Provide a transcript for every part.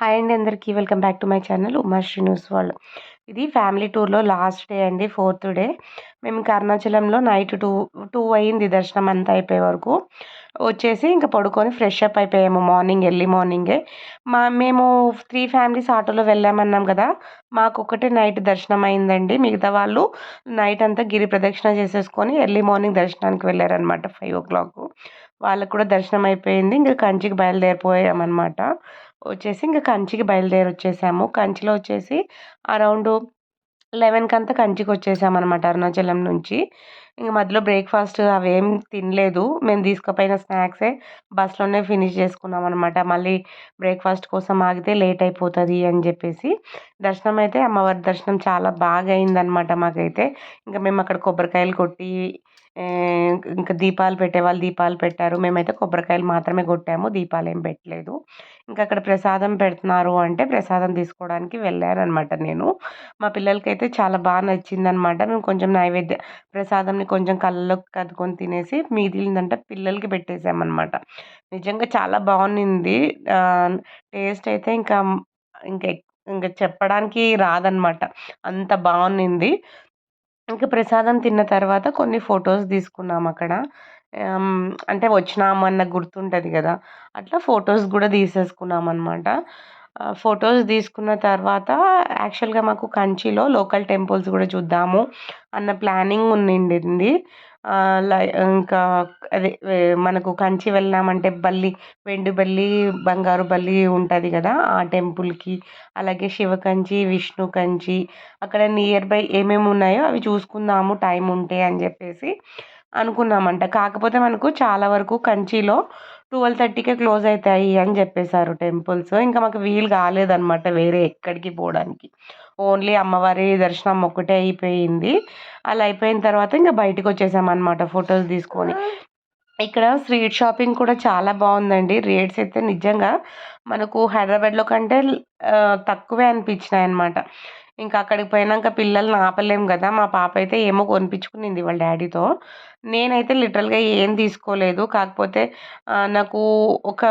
Hi అండి అందరికీ. Welcome back to my channel Umashri news వాళ్ళు ఇది ఫ్యామిలీ టూర్లో లాస్ట్ డే అండి ఫోర్త్ డే. మేము ఇంకా అరుణాచలంలో నైట్ టూ టూ అయింది దర్శనం అంతా అయిపోయే వరకు. వచ్చేసి ఇంకా పడుకొని ఫ్రెష్ అప్ అయిపోయాము మార్నింగ్ ఎర్లీ మార్నింగే. మా మేము త్రీ ఫ్యామిలీస్ ఆటోలో వెళ్ళామన్నాం కదా మాకు ఒకటే నైట్ దర్శనం అయిందండి. మిగతా వాళ్ళు నైట్ అంతా గిరి ప్రదక్షిణ చేసేసుకొని ఎర్లీ మార్నింగ్ దర్శనానికి వెళ్ళారనమాట ఫైవ్ ఓ క్లాక్. వాళ్ళకు కూడా దర్శనం అయిపోయింది. ఇంకా కంచికి బయలుదేరిపోయామన్నమాట. వచ్చేసి ఇంకా కంచికి బయలుదేరి వచ్చేసాము కంచిలో వచ్చేసి అరౌండ్ లెవెన్కి అంతా కంచికి వచ్చేసామన్నమాట అరుణాచలం నుంచి. ఇంక మధ్యలో బ్రేక్ఫాస్ట్ అవేం తినలేదు. మేము తీసుకుపోయిన స్నాక్సే బస్సులోనే ఫినిష్ చేసుకున్నాం అనమాట మళ్ళీ బ్రేక్ఫాస్ట్ కోసం ఆగితే లేట్ అయిపోతుంది అని చెప్పేసి. దర్శనం అయితే అమ్మవారి దర్శనం చాలా బాగా అయిందనమాట మాకైతే. ఇంకా మేము అక్కడ కొబ్బరికాయలు కొట్టి ఇంకా దీపాలు పెట్టేవాళ్ళు దీపాలు పెట్టారు. మేమైతే కొబ్బరికాయలు మాత్రమే కొట్టాము. దీపాలు ఏం పెట్టలేదు. ఇంకా అక్కడ ప్రసాదం పెడుతున్నారు అంటే ప్రసాదం తీసుకోవడానికి వెళ్ళారనమాట నేను. మా పిల్లలకైతే చాలా బాగా నచ్చిందనమాట మేము కొంచెం నైవేద్య ప్రసాదంని కొంచెం కళ్ళలోకి కదుకొని తినేసి మిగిలిందంటే పిల్లలకి పెట్టేసామన్నమాట. నిజంగా చాలా బాగుంది టేస్ట్ అయితే ఇంకా ఇంకా ఇంకా చెప్పడానికి రాదనమాట అంత బాగుంది ఇంకా ప్రసాదం తిన్న తర్వాత కొన్ని ఫొటోస్ తీసుకున్నాం అక్కడ. అంటే వచ్చినామన్న గుర్తుంటుంది కదా. అట్లా ఫొటోస్ కూడా తీసేసుకున్నాం అనమాట ఫొటోస్ తీసుకున్న తర్వాత యాక్చువల్గా మాకు కంచిలో లోకల్ టెంపుల్స్ కూడా చూద్దాము అన్న ప్లానింగ్ ఉండింది. ఇంకా అదే మనకు కంచి వెళ్ళామంటే బల్లి వెండి బల్లి బంగారు బల్లి ఉంటుంది కదా ఆ టెంపుల్కి. అలాగే శివ కంచి విష్ణు కంచి అక్కడ నియర్ బై ఏమేమి ఉన్నాయో అవి చూసుకుందాము టైం ఉంటే అని చెప్పేసి అనుకున్నామంట. కాకపోతే మనకు చాలా వరకు కంచిలో ట్వెల్వ్ థర్టీకే క్లోజ్ అవుతాయి అని చెప్పేశారు టెంపుల్స్ ఇంకా మాకు వీలు కాలేదన్నమాట వేరే ఎక్కడికి పోవడానికి. ఓన్లీ అమ్మవారి దర్శనం ఒక్కటే అయిపోయింది. అలా అయిపోయిన తర్వాత ఇంకా బయటకు వచ్చేసామన్నమాట ఫొటోస్ తీసుకొని. ఇక్కడ స్ట్రీట్ షాపింగ్ కూడా చాలా బాగుందండి. రేట్స్ అయితే నిజంగా మనకు హైదరాబాద్లో కంటే తక్కువే అనిపించినాయి అనమాట ఇంకా అక్కడికి పోయినాక పిల్లల్ని ఆపలేం కదా మా పాప అయితే ఏమో కొనిపించుకునింది వాళ్ళ డాడీతో. నేనైతే లిటరల్గా ఏం తీసుకోలేదు. కాకపోతే నాకు ఒక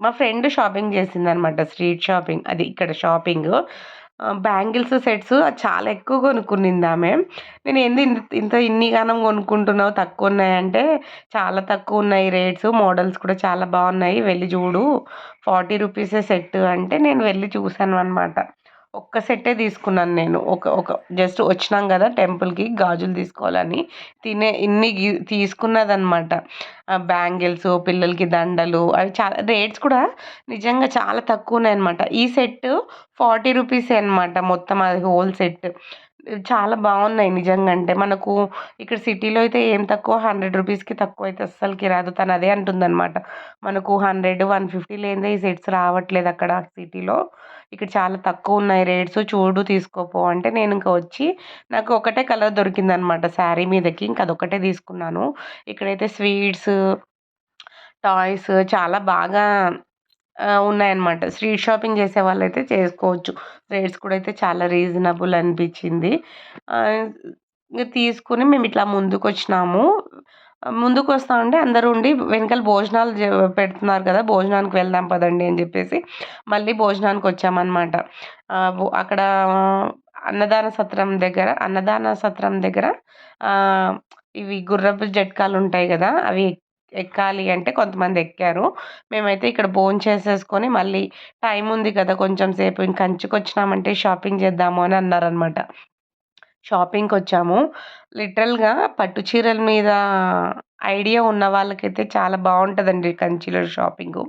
మా ఫ్రెండ్ షాపింగ్ చేసింది అనమాట స్ట్రీట్ షాపింగ్ అది ఇక్కడ షాపింగ్. బ్యాంగిల్స్ సెట్స్ చాలా ఎక్కువ కొనుక్కునింది ఆమె. నేను ఏంది ఇంత ఇన్ని గానం కొనుక్కుంటున్నావు? తక్కువ ఉన్నాయంటే చాలా తక్కువ ఉన్నాయి రేట్స్ మోడల్స్ కూడా చాలా బాగున్నాయి వెళ్ళి చూడు. ఫార్టీ రూపీసే సెట్ అంటే నేను వెళ్ళి చూశాను అనమాట ఒక్క సెట్టే తీసుకున్నాను నేను. ఒక ఒక జస్ట్ వచ్చినాం కదా టెంపుల్కి గాజులు తీసుకోవాలని. తినే ఇన్ని తీసుకున్నదనమాట బ్యాంగిల్స్ పిల్లలకి దండలు అవి చాలా రేట్స్ కూడా నిజంగా చాలా తక్కువ ఉన్నాయి అనమాట ఈ సెట్ ఫార్టీ రూపీసే అనమాట మొత్తం అది హోల్ సెట్ చాలా బాగున్నాయి నిజంగా. అంటే మనకు ఇక్కడ సిటీలో అయితే ఏం తక్కువ? హండ్రెడ్ రూపీస్కి తక్కువ అయితే అస్సలకి రాదు తను అదే అంటుందన్నమాట. మనకు హండ్రెడ్ వన్ ఫిఫ్టీ లేనిదే ఈ సెట్స్ రావట్లేదు అక్కడ సిటీలో. ఇక్కడ చాలా తక్కువ ఉన్నాయి రేట్స్. చూడు తీసుకోపో. అంటే నేను ఇంకా వచ్చి నాకు ఒకటే కలర్ దొరికిందనమాట శారీ మీదకి. ఇంక అదొకటే తీసుకున్నాను. ఇక్కడైతే స్వీట్స్ టాయ్స్ చాలా బాగా ఉన్నాయన్నమాట. స్ట్రీట్ షాపింగ్ చేసే వాళ్ళైతే చేసుకోవచ్చు. రేట్స్ కూడా అయితే చాలా రీజనబుల్ అనిపించింది. ఇంకా తీసుకుని మేము ఇట్లా ముందుకు వచ్చినాము ముందుకు వస్తా ఉంటే అందరూ ఉండి వెనకాల భోజనాలు పెడుతున్నారు కదా భోజనానికి వెళ్దాం పదండి అని చెప్పేసి మళ్ళీ భోజనానికి వచ్చామన్నమాట. అక్కడ అన్నదాన సత్రం దగ్గర అన్నదాన సత్రం దగ్గర ఇవి గుర్రపు జట్కాలు ఉంటాయి కదా అవి ఎక్కాలి అంటే కొంతమంది ఎక్కారు. మేమైతే ఇక్కడ బోన్ చేసేసుకొని మళ్ళీ టైం ఉంది కదా కొంచెం సేపు ఇంక కంచికి వచ్చినామంటే షాపింగ్ చేద్దాము అని అన్నారనమాట షాపింగ్కి వచ్చాము లిటరల్గా పట్టు చీరల మీద ఐడియా ఉన్న వాళ్ళకైతే చాలా బాగుంటుందండి కంచిలో షాపింగు.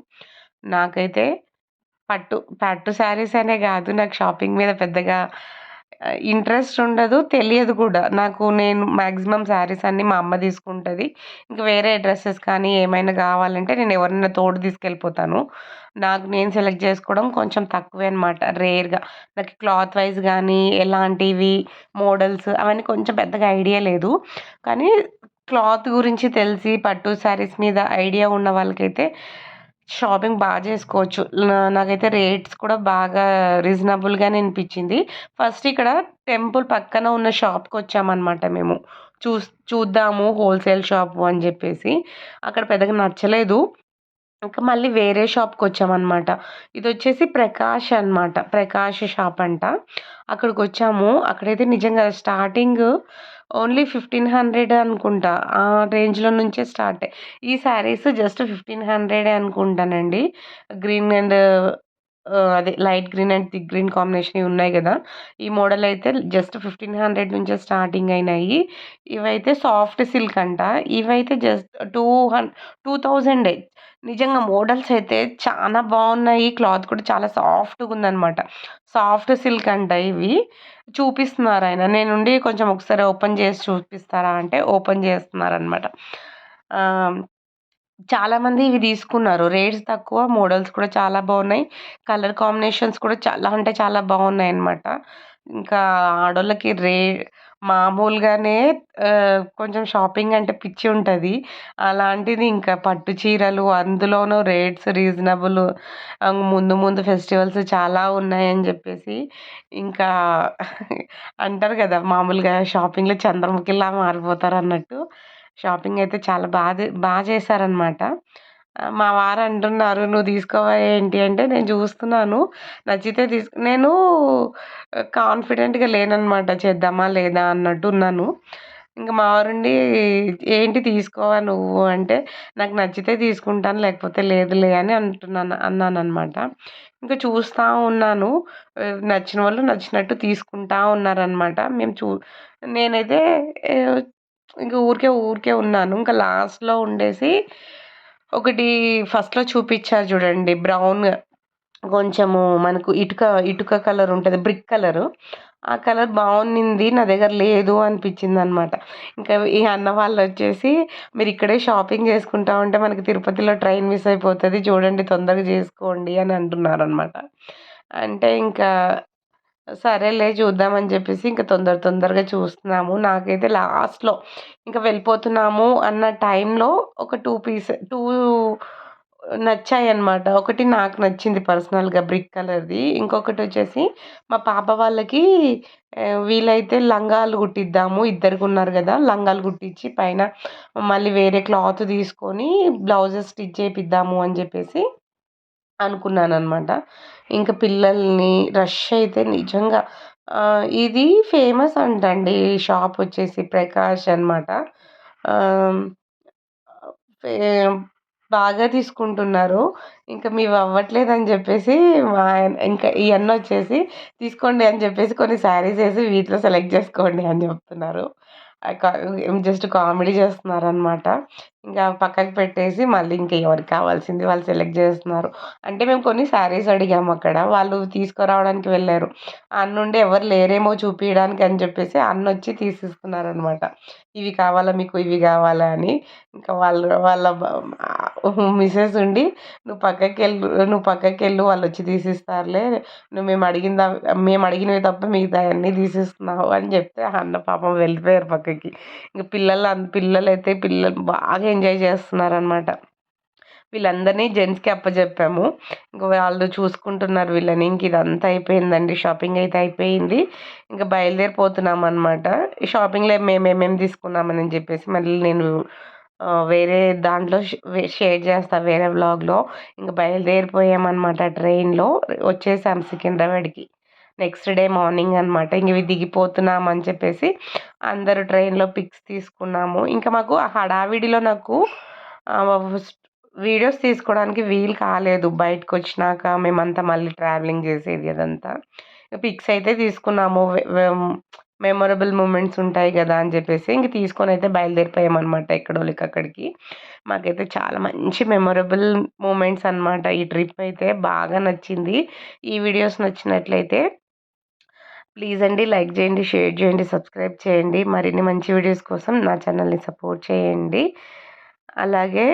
నాకైతే పట్టు పట్టు శారీస్ అనే కాదు నాకు షాపింగ్ మీద పెద్దగా ఇంట్రెస్ట్ ఉండదు తెలియదు కూడా. నాకు నేను మ్యాక్సిమం శారీస్ అన్నీ మా అమ్మ తీసుకుంటుంది. ఇంకా వేరే డ్రెస్సెస్ కానీ ఏమైనా కావాలంటే నేను ఎవరైనా తోడు తీసుకెళ్ళిపోతాను. నాకు నేను సెలెక్ట్ చేసుకోవడం కొంచెం తక్కువే అనమాట రేర్గా నాకు క్లాత్ వైజ్ కానీ ఎలాంటివి మోడల్స్ అవన్నీ కొంచెం పెద్దగా ఐడియా లేదు. కానీ క్లాత్ గురించి తెలిసి పట్టు శారీస్ మీద ఐడియా ఉన్న వాళ్ళకైతే షాపింగ్ బాగా చేసుకోవచ్చు. నాకైతే రేట్స్ కూడా బాగా రీజనబుల్గానే అనిపించింది. ఫస్ట్ ఇక్కడ టెంపుల్ పక్కన ఉన్న షాప్కి వచ్చామన్నమాట మేము. చూ చూద్దాము హోల్సేల్ షాపు అని చెప్పేసి. అక్కడ పెద్దగా నచ్చలేదు. ఇంకా మళ్ళీ వేరే షాప్కి వచ్చామన్నమాట ఇది వచ్చేసి ప్రకాష్ అనమాట ప్రకాష్ షాప్ అంట. అక్కడికి వచ్చాము అక్కడైతే నిజంగా స్టార్టింగ్ ఓన్లీ ఫిఫ్టీన్ హండ్రెడ్ అనుకుంటా. ఆ రేంజ్లో నుంచే స్టార్ట్. ఈ శారీస్ జస్ట్ ఫిఫ్టీన్ హండ్రెడే అనుకుంటానండి. గ్రీన్ అండ్ అదే light green and thick green combination ఉన్నాయి కదా. ఈ మోడల్ అయితే జస్ట్ ఫిఫ్టీన్ హండ్రెడ్ నుంచే స్టార్టింగ్ అయినాయి. ఇవైతే సాఫ్ట్ సిల్క్ అంట. ఇవైతే జస్ట్ టూ హన్ టూ థౌజండే. నిజంగా మోడల్స్ అయితే చాలా బాగున్నాయి. క్లాత్ కూడా చాలా సాఫ్ట్గా ఉందన్నమాట. సాఫ్ట్ సిల్క్ అంట ఇవి. చూపిస్తున్నారు ఆయన. నేనుండి కొంచెం ఒకసారి ఓపెన్ చేసి చూపిస్తారా అంటే ఓపెన్ చేస్తున్నారనమాట చాలామంది ఇవి తీసుకున్నారు. రేట్స్ తక్కువ మోడల్స్ కూడా చాలా బాగున్నాయి. కలర్ కాంబినేషన్స్ కూడా చాలా అంటే చాలా బాగున్నాయి అన్నమాట ఇంకా ఆడోళ్ళకి రే మామూలుగానే కొంచెం షాపింగ్ అంటే పిచ్చి ఉంటుంది. అలాంటిది ఇంకా పట్టు చీరలు అందులోనూ రేట్స్ రీజనబుల్. ముందు ముందు ఫెస్టివల్స్ చాలా ఉన్నాయని చెప్పేసి ఇంకా అంటారు కదా మామూలుగా షాపింగ్లో చంద్రముఖిలా మారిపోతారు అన్నట్టు షాపింగ్ అయితే చాలా బాగా బాగా చేశారనమాట మా వారు అంటున్నారు నువ్వు తీసుకోవా ఏంటి? అంటే నేను చూస్తున్నాను. నచ్చితే తీసు నేను కాన్ఫిడెంట్గా లేననమాట చేద్దామా లేదా అన్నట్టు ఉన్నాను. ఇంకా మా వారుండి ఏంటి తీసుకోవా నువ్వు? అంటే నాకు నచ్చితే తీసుకుంటాను లేకపోతే లేదులే అని అంటున్నాను అన్నాను అనమాట ఇంకా చూస్తూ ఉన్నాను. నచ్చిన వాళ్ళు నచ్చినట్టు తీసుకుంటా ఉన్నారనమాట మేము చూ నేనైతే ఇంక ఊరికే ఊరికే ఉన్నాను. ఇంకా లాస్ట్లో ఉండేసి ఒకటి ఫస్ట్లో చూపించారు చూడండి బ్రౌన్ కొంచెము మనకు ఇటుక ఇటుక కలర్ ఉంటుంది బ్రిక్ కలరు. ఆ కలర్ బాగుంది నా దగ్గర లేదు అనిపించింది అనమాట ఇంకా ఈ అన్న వాళ్ళు వచ్చేసి మీరు ఇక్కడే షాపింగ్ చేసుకుంటా ఉంటే మనకి తిరుపతిలో ట్రైన్ మిస్ అయిపోతుంది చూడండి తొందరగా చేసుకోండి అని అంటున్నారు అనమాట అంటే ఇంకా సరేలే చూద్దామని చెప్పేసి ఇంకా తొందర తొందరగా చూస్తున్నాము. నాకైతే లాస్ట్లో ఇంకా వెళ్ళిపోతున్నాము అన్న టైంలో ఒక టూ పీస్ టూ నచ్చాయి అనమాట ఒకటి నాకు నచ్చింది పర్సనల్గా బ్రిక్ కలర్ది. ఇంకొకటి వచ్చేసి మా పాప వాళ్ళకి వీలైతే లంగాలు కుట్టిద్దాము. ఇద్దరికి ఉన్నారు కదా లంగాలు కుట్టించి పైన మళ్ళీ వేరే క్లాత్ తీసుకొని బ్లౌజెస్ స్టిచ్ చేపిద్దాము అని చెప్పేసి అనుకున్నాను అనమాట ఇంకా పిల్లల్ని రష్ అయితే నిజంగా ఇది ఫేమస్ అంటండి ఈ షాప్ వచ్చేసి ప్రకాష్ అనమాట బాగా తీసుకుంటున్నారు. ఇంకా మీవి అవ్వట్లేదు అని చెప్పేసి మా ఆయన ఇంకా ఈ అన్న వచ్చేసి తీసుకోండి అని చెప్పేసి కొన్ని శారీస్ వేసి వీటిలో సెలెక్ట్ చేసుకోండి అని చెప్తున్నారు. జస్ట్ కామెడీ చేస్తున్నారనమాట ఇంకా పక్కకు పెట్టేసి మళ్ళీ ఇంకా ఎవరికి కావాల్సింది వాళ్ళు సెలెక్ట్ చేస్తున్నారు. అంటే మేము కొన్ని శారీస్ అడిగాము అక్కడ. వాళ్ళు తీసుకురావడానికి వెళ్ళారు. అన్నుండి ఎవరు లేరేమో చూపించడానికి అని చెప్పేసి అన్న వచ్చి తీసిస్తున్నారనమాట ఇవి కావాలా మీకు? ఇవి కావాలా అని. ఇంకా వాళ్ళు వాళ్ళ మిస్సెస్ ఉండి నువ్వు పక్కకి వెళ్ళు నువ్వు పక్కకి వెళ్ళు వాళ్ళు వచ్చి తీసిస్తారులే. నువ్వు మేము అడిగిందా మేము అడిగినవి తప్ప మిగతా అన్నీ తీసిస్తున్నావు అని చెప్తే అన్న పాపం వెళ్ళిపోయారు పక్కకి. ఇంకా పిల్లలు పిల్లలు అయితే పిల్లలు బాగా ఎంజాయ్ చేస్తున్నారనమాట వీళ్ళందరినీ జెంట్స్కి అప్పచెప్పాము ఇంక వాళ్ళు చూసుకుంటున్నారు వీళ్ళని. ఇంక ఇదంతా అయిపోయిందండి. షాపింగ్ అయితే అయిపోయింది. ఇంకా బయలుదేరిపోతున్నాం అనమాట షాపింగ్లో మేమేమేమి తీసుకున్నామని చెప్పేసి మళ్ళీ నేను వేరే దాంట్లో షేర్ చేస్తా వేరే వ్లాగ్లో. ఇంకా బయలుదేరిపోయామన్నమాట ట్రైన్లో. వచ్చేసాం సికింద్రాబాద్కి. నెక్స్ట్ డే మార్నింగ్ అనమాట ఇంక ఇవి దిగిపోతున్నాం అని చెప్పేసి అందరూ ట్రైన్లో పిక్స్ తీసుకున్నాము. ఇంకా మాకు ఆ హడావిడిలో నాకు వీడియోస్ తీసుకోవడానికి వీలు కాలేదు బయటకు వచ్చినాక మేమంతా మళ్ళీ ట్రావెలింగ్ చేసేది అదంతా. పిక్స్ అయితే తీసుకున్నాము. మెమొరబుల్ మూమెంట్స్ ఉంటాయి కదా అని చెప్పేసి ఇంక తీసుకొని అయితే బయలుదేరిపోయామన్నమాట ఎక్కడోళ్ళకి అక్కడికి. మాకైతే చాలా మంచి మెమొరబుల్ మూమెంట్స్ అనమాట ఈ ట్రిప్ అయితే బాగా నచ్చింది. ఈ వీడియోస్ నచ్చినట్లయితే ప్లీజ్ అండి లైక్ చేయండి షేర్ చేయండి సబ్స్క్రైబ్ చేయండి. మరిన్ని మంచి వీడియోస్ కోసం నా ఛానల్ని సపోర్ట్ చేయండి. అలాగే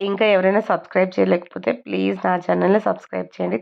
ఇంకా ఎవరైనా సబ్స్క్రైబ్ చేయలేకపోతే ప్లీజ్ నా ఛానల్ని సబ్స్క్రైబ్ చేయండి.